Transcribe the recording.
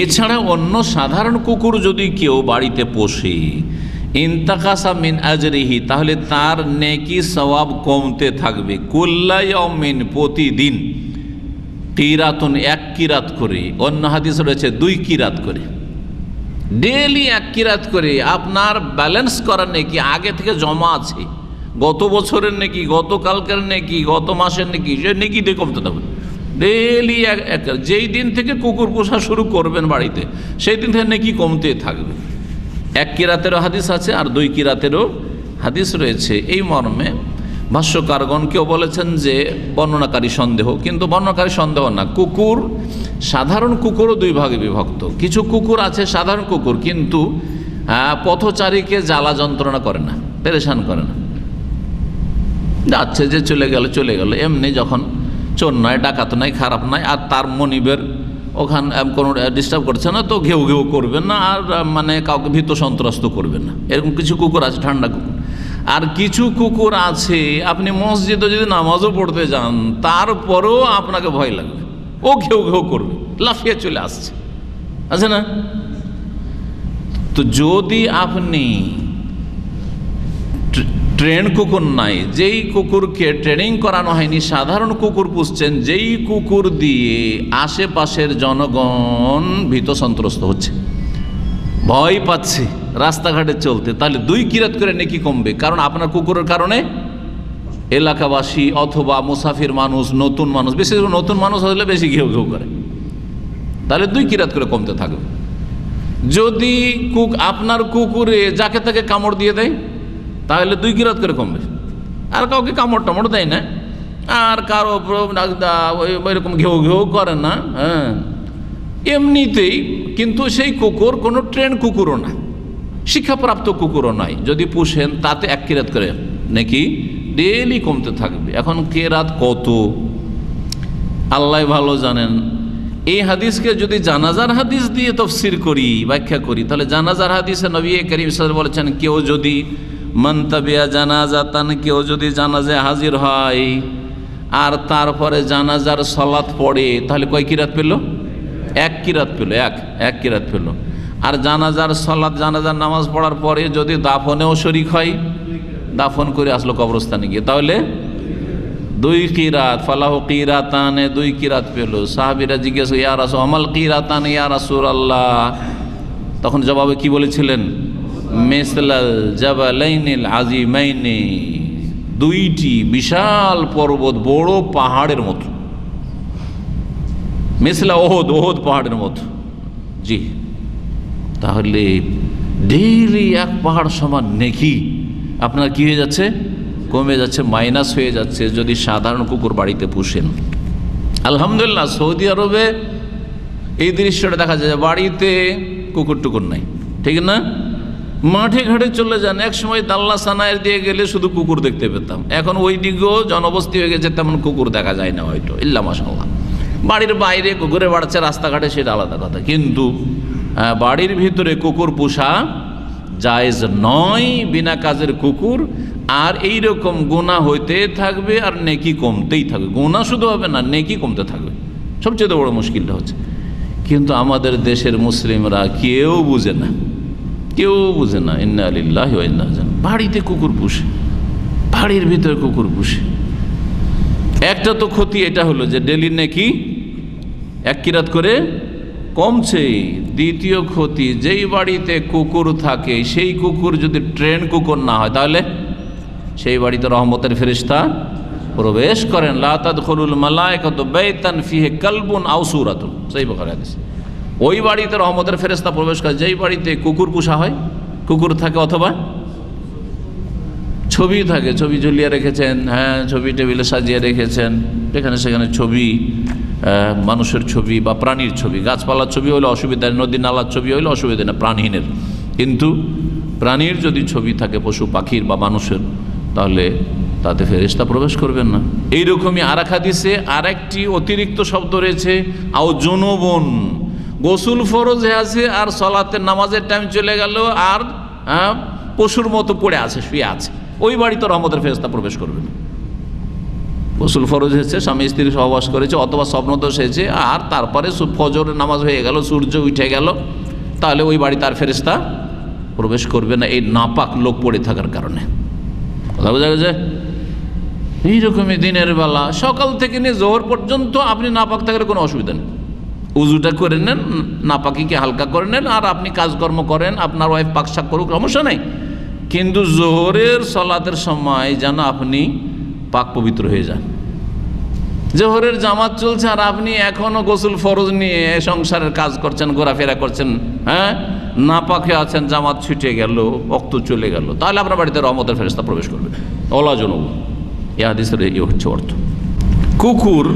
এছাড়া অন্য সাধারণ কুকুর যদি কেউ বাড়িতে পোষে, ইন্তাকাসা মিন আজরিহি, তাহলে তার নেকি সওয়াব কমতে থাকবে। কুল্লাই মিন প্রতিদিন কিরাতুন, এক কিরাত করে। অন্য হাদিস রয়েছে, দুই কিরাত করে। ডেলি এক কিরাত করে। আপনার ব্যালেন্স করার নেকি, আগে থেকে জমা আছে। গত বছরের নেকি, গতকালকের নেকি, গত মাসের নেকি, সে নেকি দিয়ে কমতে থাকবে। ডেলি এক যেই দিন থেকে কুকুর পোষা শুরু করবেন বাড়িতে, সেই দিন থেকে নাকি কমতে থাকবে। এক কিরাতেরও হাদিস আছে আর দুই কিরাতেরও হাদিস রয়েছে। এই মর্মে ভাষ্যকারগণ কেউ বলেছেন যে বর্ণনাকারী সন্দেহ, কিন্তু বর্ণনাকারী সন্দেহ না। কুকুর, সাধারণ কুকুরও দুই ভাগে বিভক্ত। কিছু কুকুর আছে সাধারণ কুকুর, কিন্তু পথচারীকে জ্বালা যন্ত্রণা করে না, পেরেশান করে না। যাচ্ছে যে চলে গেল চলে গেল। এমনি যখন চোর নয় ডাকাত নয় খারাপ নয় আর তার মনিবের ওখান কোনো ডিস্টার্ব করছে না, তো ঘেউ ঘেউ করবে না, আর মানে কাউকে ভীত সন্ত্রস্ত করবে না। এরকম কিছু কুকুর আছে, ঠান্ডা কুকুর। আর কিছু কুকুর আছে, আপনি মসজিদে যদি নামাজও পড়তে যান, তারপরেও আপনাকে ভয় লাগবে। ও ঘেউ ঘেউ করবে, লাফিয়ে চলে আসছে। আছে না? তো যদি আপনি ট্রেন কুকুর নাই, যেই কুকুরকে ট্রেনিং করানো হয়নি, সাধারণ কুকুর পুষছেন, যেই কুকুর দিয়ে আশেপাশের জনগণ ভীত সন্ত্রস্ত হচ্ছে। ভয় পাচ্ছে রাস্তাঘাটে চলতে, তাহলে দুই কিরাত করে নাকি কমবে? কারণ আপনার কুকুরের কারণে এলাকাবাসী অথবা মুসাফির মানুষ, নতুন মানুষ, বিশেষ করে নতুন মানুষ হলে বেশি ঘেউ ঘেউ করে। তাহলে দুই কিরাত করে কমতে থাকবে? যদি কুক আপনার কুকুরে যাকে তাকে কামড় দিয়ে দেয় তাহলে দুই কিরাত করে কমবে। আর কাউকে কামড় টামড় দেয় না। আর কারও ওইরকম ঘেউ ঘেউ করে না হ্যাঁ। এমনিতেই কিন্তু সেই কুকুর, কোনো ট্রেন কুকুরও না। শিক্ষাপ্রাপ্ত কুকুরও নয় যদি পুষেন, তাতে এক কিরাত করে নাকি ডেলি কমতে থাকবে। এখন কেরাত কত? আল্লাহ ভালো জানেন। এই হাদিসকে যদি জানাজার হাদিস দিয়ে তফসির করি, ব্যাখ্যা করি, তাহলে জানাজার হাদিসে নবী করিম সাল বলেছেন, কেউ যদি মন্তবিয়া জানাজাতান, কেউ যদি জানাজে হাজির হয় আর তারপরে জানাজার সলাৎ পড়ে, তাহলে কয় কিরাত পেল? এক কিরাত পেল, এক এক কিরাত পেল। আর জানাজার সলাৎ জানাজার নামাজ পড়ার পরে যদি দাফনেও শরিক হয়, দাফন করে আসলো কবরস্থানে গিয়ে, তাহলে দুই কিরাত, ফালাহ কিরাতানে দুই কিরাত পেল। সাহাবিরা জিজ্ঞেস ইয়া রাসু আমাল কিরাতান, ইয়া রাসুল আল্লাহ তখন জবাবে কি বলেছিলেন? মেসলাল জাবালাইনিল আজিমাইনি, দুইটি বিশাল পর্বত বড় পাহাড়ের মতো। মেসলা ওহদ ওহদ পাহাড়ের মতো। জি। তাহলে ডেইলি এক পাহাড় সমান নেকি? আপনার কি হয়ে যাচ্ছে? কমে যাচ্ছে, মাইনাস হয়ে যাচ্ছে, যদি সাধারণ কুকুর বাড়িতে পুষেন। আলহামদুলিল্লাহ, সৌদি আরবে এই দৃশ্যটা দেখা যায় বাড়িতে কুকুর টুকুর নাই। ঠিক না? মাঠে ঘাটে চলে যান, এক সময় দাল্লা সানায়ের দিয়ে গেলে শুধু কুকুর দেখতে পেতাম। এখন ওই দিকেও জনবস্তি হয়ে গেছে, তেমন কুকুর দেখা যায় না হয়তো, ইল্লা মাসাল্লাহ বাড়ির বাইরে কুকুরে বাড়ছে, রাস্তাঘাটে সেটা আলাদা কথা। কিন্তু বাড়ির ভিতরে কুকুর পোষা জায়েজ নয়, বিনা কাজের কুকুর, আর এই রকম গোনা হইতে থাকবে আর নেকি কমতেই থাকবে। গোনা শুধু হবে না, নেকি কমতে থাকবে। সবচেয়ে বড় মুশকিলটা হচ্ছে। কিন্তু আমাদের দেশের মুসলিমরা কেউ বুঝে না। কেউ বুঝে না, ইন্না আলিল্লাহ ইন্না বাড়িতে কুকুর পুষে, বাড়ির ভিতরে কুকুর পুষে। একটা তো ক্ষতি এটা হলো যে ডেলি নাকি এক কিরাত করে কমছে। দ্বিতীয় ক্ষতি, যেই বাড়িতে কুকুর থাকে, সেই কুকুর যদি ট্রেন কুকুর না হয়, তাহলে সেই বাড়িতে রহমতের ফেরিস্তা প্রবেশ করেন। লাতাদ খরুল মালায়কত বেতান ফিহে কালবুন আউসুরাতুন সেই বখার হাদিস। ওই বাড়িতে রহমতের ফেরেস্তা প্রবেশ করে যেই বাড়িতে কুকুর পোষা হয় কুকুর থাকে অথবা ছবি থাকে ছবি ঝুলিয়ে রেখেছেন হ্যাঁ ছবি টেবিলে সাজিয়ে রেখেছেন এখানে সেখানে ছবি মানুষের ছবি বা প্রাণীর ছবি গাছপালার ছবি হলে অসুবিধা নেই, নদী নালার ছবি হলে অসুবিধা নেই প্রাণহীনের। কিন্তু প্রাণীর যদি ছবি থাকে পশু পাখির বা মানুষের তাহলে তাতে ফেরেশতা প্রবেশ করবেন না। এইরকমই আর এক হাদিসে অতিরিক্ত শব্দ রয়েছে আও জনবন। গোসুল ফরজে আছে আর সলাতের নামাজের টাইম চলে গেল আর আহ, পশুর মতো পড়ে আছে শুয়ে আছে। ওই বাড়ি বাড়িতে রহমতের ফেরেস্তা প্রবেশ করবে না। গোসল ফরজ হয়েছে স্বামী স্ত্রী সহবাস করেছে অথবা স্বপ্নদোষ হয়েছে আর তারপরে ফজর নামাজ হয়ে গেল সূর্য উঠে গেল তাহলে ওই বাড়ি তার ফেরেস্তা প্রবেশ করবে না এই নাপাক লোক পড়ে থাকার কারণে। কথা বোঝা গেছে? এইরকমই দিনের বেলা সকাল থেকে নিয়ে জোহর পর্যন্ত আপনি নাপাক থাকার কোনো অসুবিধা নেই। উজুটা করে নেন, নাপাকিকে হালকা করে নেন, আর আপনি কাজকর্ম করেন, আপনার ওয়াইফ পাকশাক করুক, সমস্যা নেই। কিন্তু জোহরের সলাতের সময় যেন আপনি পাক পবিত্র হয়ে যান। জোহরের জামাত চলছে, আর আপনি এখনও গোসল ফরজ নিয়ে সংসারের কাজ করছেন, ঘোরাফেরা করছেন হ্যাঁ? না পাকে আছেন, জামাত ছুটে গেল রক্ত চলে গেল। তাহলে আপনার বাড়িতে রহমতের ফেরস্তা প্রবেশ করবে। অলাজনব এ হাদিসের এই হচ্ছে অর্থ। কুকুর